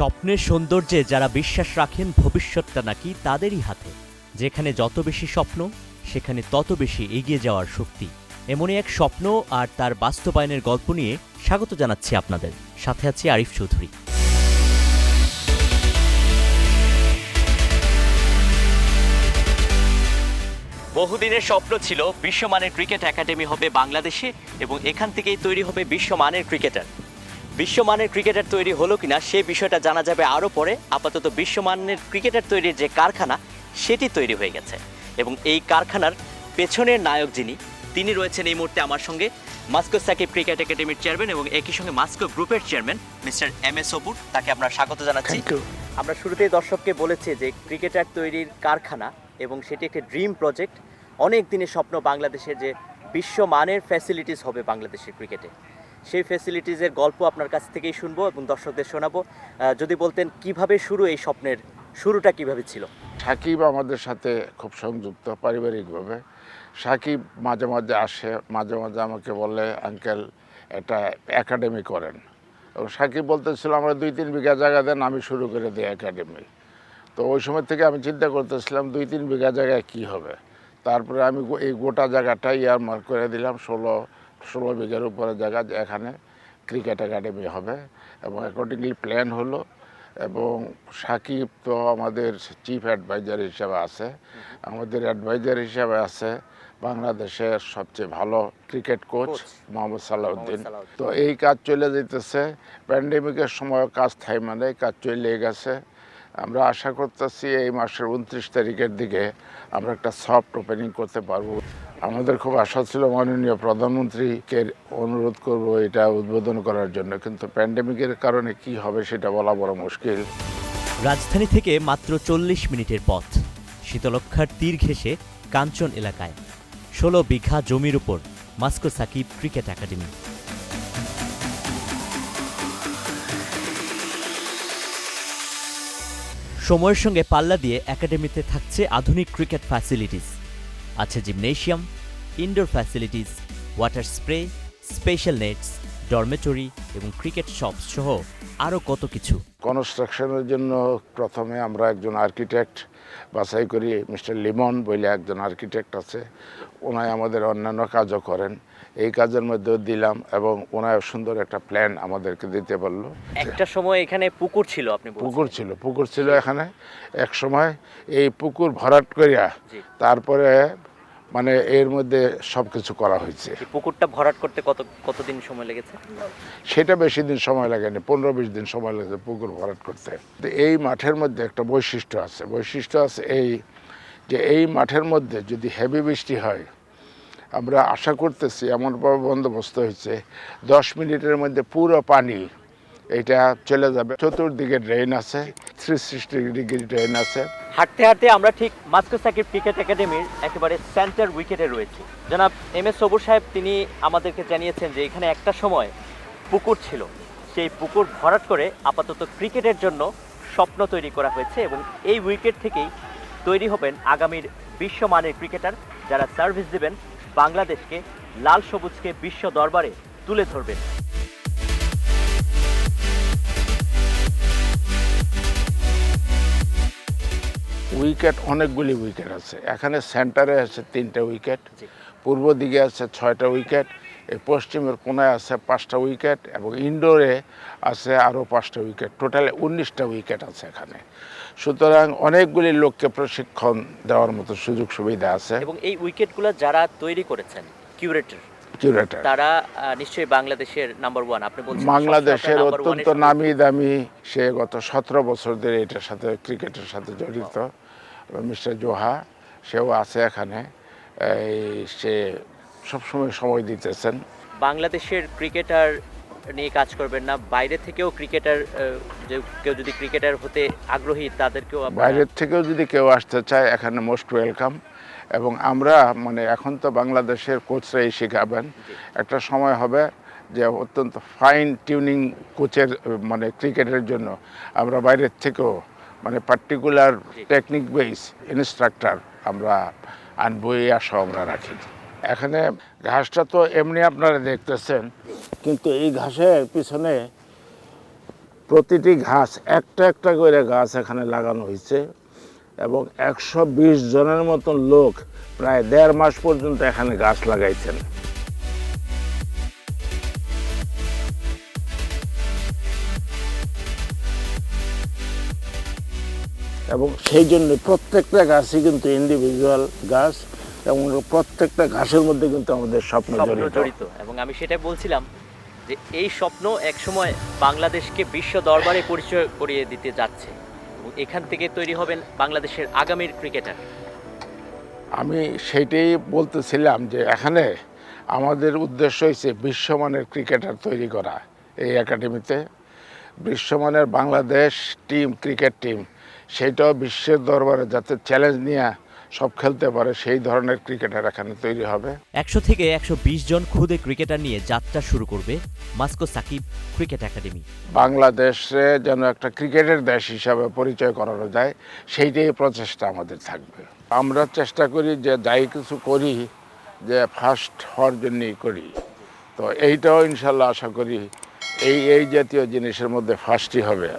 স্বপ্নের সৌন্দর্যে যারা বিশ্বাস রাখেন ভবিষ্যৎটা নাকি তাদেরই হাতে। যেখানে যত বেশি স্বপ্ন, সেখানে তত বেশি এগিয়ে যাওয়ার শক্তি। এমনই এক স্বপ্ন আর তার বাস্তবায়নের গল্প নিয়ে স্বাগত জানাচ্ছি আপনাদের। সাথে আছি আরিফ চৌধুরী। বহুদিনের স্বপ্ন ছিল বিশ্বমানের ক্রিকেট একাডেমি হবে বাংলাদেশে এবং এখান থেকেই তৈরি হবে বিশ্বমানের ক্রিকেটার। বিশ্বমানের ক্রিকেটার তৈরি হলো কিনা সে বিষয়টা জানা যাবে আরও পরে। আপাতত বিশ্বমানের ক্রিকেটার তৈরির যে কারখানা সেটি তৈরি হয়ে গেছে। এবং এই কারখানার পেছনের নায়ক যিনি তিনি রয়েছেন এই মুহূর্তে আমার সঙ্গে। মাস্কো সাকিব ক্রিকেট একাডেমির চেয়ারম্যান এবং একই সঙ্গে মাস্কো গ্রুপের চেয়ারম্যান মিস্টার এম এস অপুর। তাকে আমরা স্বাগত জানাচ্ছি। আমরা শুরুতেই দর্শককে বলেছি যে ক্রিকেটার তৈরির কারখানা এবং সেটি একটি ড্রিম প্রজেক্ট। অনেক দিনের স্বপ্ন বাংলাদেশের যে বিশ্বমানের ফ্যাসিলিটিস হবে বাংলাদেশের ক্রিকেটে। সেই ফ্যাসিলিটিসের গল্প আপনার কাছ থেকেই শুনব এবং দর্শকদের শোনাবো। যদি বলতেন, কীভাবে শুরু এই স্বপ্নের, শুরুটা কীভাবে ছিল? সাকিব আমাদের সাথে খুব সংযুক্ত, পারিবারিকভাবে। সাকিব মাঝে মাঝে আসে, মাঝে মাঝে আমাকে বলে, আঙ্কেল, এটা একাডেমি করেন। এবং সাকিব বলতেছিল, আমরা দুই তিন বিঘা জায়গা দেন, আমি শুরু করে দিই একাডেমি তো ওই সময় থেকে আমি চিন্তা করতেছিলাম, দুই তিন বিঘা জায়গায় কি হবে? তারপরে আমি এই গোটা জায়গাটা ইয়ার মার্ক করে দিলাম, ষোলো ষোলো বিঘার উপরে জায়গা যে এখানে ক্রিকেট একাডেমি হবে এবং অ্যাকর্ডিংলি প্ল্যান হলো এবং সাকিব তো আমাদের চিফ অ্যাডভাইজার হিসাবে আছে আমাদের অ্যাডভাইজার হিসাবে আছে বাংলাদেশের সবচেয়ে ভালো ক্রিকেট কোচ। মোহাম্মদ সালাউদ্দিন। তো এই কাজ চলে যেতেছে প্যান্ডেমিকের সময় কাজ থাই মানে কাজ চলে গেছে আমরা আশা করতেছি এই মাসের উনত্রিশ তারিখের দিকে আমরা একটা সফট ওপেনিং করতে পারব আমাদের খুব আশা ছিল মাননীয় প্রধানমন্ত্রীকে অনুরোধ করব এটা উদ্বোধন করার জন্য, কিন্তু প্যান্ডেমিকের কারণে কি হবে সেটা বলা বড় মুশকিল। রাজধানী থেকে মাত্র চল্লিশ মিনিটের পথ শীতলক্ষার তীর ঘেঁষে কাঞ্চন এলাকায়। ষোলো বিঘা জমির উপর মাস্কো সাকিব ক্রিকেট একাডেমি। সময়ের সঙ্গে পাল্লা দিয়ে একাডেমিতে থাকছে আধুনিক ক্রিকেট ফ্যাসিলিটিস আছে gymnasium indoor facilities water spray special nets dormitory এবং ক্রিকেট শপ সহ আরও কত কিছু? কনস্ট্রাকশনের জন্য প্রথমে আমরা একজন আর্কিটেক্ট বাছাই করি মিস্টার লিমন বলে একজন আর্কিটেক্ট আছে। ওনায় আমাদের অন্যান্য কাজও করেন। এই কাজের মধ্যে দিলাম এবং ওনায় সুন্দর একটা প্ল্যান আমাদেরকে দিতে পারল একটা সময় এখানে পুকুর ছিল আপনি পুকুর ছিল পুকুর ছিল এখানে। এক সময় এই পুকুর ভরাট করিয়া তারপরে মানে এর মধ্যে সব কিছু করা হয়েছে। পুকুরটা ভরাট করতে কত কতদিন সময় লেগেছে? সেটা বেশি দিন সময় লাগেনি পনেরো বিশ দিন সময় লেগেছে পুকুর ভরাট করতে। তো এই মাঠের মধ্যে একটা বৈশিষ্ট্য আছে। বৈশিষ্ট্য আছে এই যে এই মাঠের মধ্যে যদি হেভি বৃষ্টি হয় আমরা আশা করতেছি এমনভাবে বন্দোবস্ত হয়েছে দশ মিনিটের মধ্যে পুরো পানি এটা চলে যাবে। চতুর্দিকে ড্রেন আছে থ্রি সিক্সটি ডিগ্রি ড্রেন আছে। হাঁটতে হাঁটতে আমরা ঠিক মাস্কো সাকিব ক্রিকেট একাডেমির একেবারে সেন্টার উইকেটে রয়েছি। জনাব এম এস সবুর সাহেব, তিনি আমাদেরকে জানিয়েছেন যে এখানে একটা সময় পুকুর ছিল। সেই পুকুর ভরাট করে আপাতত ক্রিকেটের জন্য স্বপ্ন তৈরি করা হয়েছে এবং এই উইকেট থেকেই তৈরি হবেন আগামীর বিশ্বমানের ক্রিকেটার যারা সার্ভিস দেবেন, বাংলাদেশকে লাল সবুজকে বিশ্ব দরবারে তুলে ধরবেন। উইকেট অনেকগুলি উইকেট আছে। এখানে সেন্টারে আছে তিনটা উইকেট পূর্ব দিকে আছে ছয়টা উইকেট এই পশ্চিমের কোনায় আছে পাঁচটা উইকেট এবং ইনডোরে আছে আরও পাঁচটা উইকেট টোটালে উনিশটা উইকেট আছে এখানে। সুতরাং অনেকগুলি লোককে প্রশিক্ষণ দেওয়ার মতো সুযোগ সুবিধা আছে। এবং এই উইকেটগুলো যারা তৈরি করেছেন কিউরেটর কিউরেটার তারা নিশ্চয়ই বাংলাদেশের নাম্বার ওয়ান আপনি বলছেন বাংলাদেশের অত্যন্ত নামি দামি সে গত সতেরো বছর ধরে এটার সাথে ক্রিকেটের সাথে জড়িত। মিস্টার জোহা সেও আছে এখানে। এই সে সবসময় সময় দিতেছেন। বাংলাদেশের ক্রিকেটার নিয়ে কাজ করবেন না। বাইরে থেকেও ক্রিকেটার যে কেউ যদি ক্রিকেটার হতে আগ্রহী তাদেরকেও বাইরের থেকেও যদি কেউ আসতে চায় এখানে মোস্ট ওয়েলকাম এবং আমরা মানে এখন তো বাংলাদেশের কোচরাই শেখাবেন। একটা সময় হবে যে অত্যন্ত ফাইন টিউনিং কোচের মানে ক্রিকেটের জন্য। আমরা বাইরের থেকেও মানে পার্টিকুলার টেকনিক বেস ইনস্ট্রাক্টর আমরা আনব এই আশা আমরা রাখি। এখানে ঘাসটা তো এমনি আপনারা দেখতেছেন কিন্তু এই ঘাসের পিছনে প্রতিটি ঘাস একটা একটা করে গাছ এখানে লাগানো হয়েছে। এবং একশো বিশ জনের মতন লোক প্রায় দেড় মাস পর্যন্ত এখানে গাছ লাগাইছেন। এবং সেই জন্য প্রত্যেকটা গাছই কিন্তু ইন্ডিভিজুয়াল গাছ এবং প্রত্যেকটা ঘাসের মধ্যে কিন্তু আমাদের স্বপ্ন জড়িত। এবং আমি সেটাই বলছিলাম যে এই স্বপ্ন একসময় বাংলাদেশকে বিশ্ব দরবারে পরিচয় করিয়ে দিতে যাচ্ছে। এখান থেকে তৈরি হবেন বাংলাদেশের আগামীর ক্রিকেটার। আমি সেইটাই বলতেছিলাম যে এখানে আমাদের উদ্দেশ্য হয়েছে বিশ্বমানের ক্রিকেটার তৈরি করা এই একাডেমিতে। বিশ্বমানের বাংলাদেশ টিম, ক্রিকেট টিম, সেটাও বিশ্বের দরবারে যাতে চ্যালেঞ্জ নিয়ে সব খেলতে পারে সেই ধরনের ক্রিকেটার এখানে তৈরি হবে। একশো থেকে একশো বিশ জন খুদে ক্রিকেটার নিয়ে যাত্রা শুরু করবে মাস্কো সাকিব ক্রিকেট একাডেমি। বাংলাদেশে যেন একটা ক্রিকেটের দেশ হিসাবে পরিচয় করানো যায় সেইটাই প্রচেষ্টা আমাদের থাকবে। আমরা চেষ্টা করি যে যাই কিছু করি যে ফার্স্ট হওয়ার জন্যই করি। তো এইটাও ইনশাল্লাহ আশা করি এই এই জাতীয় জিনিসের মধ্যে ফার্স্টই হবে।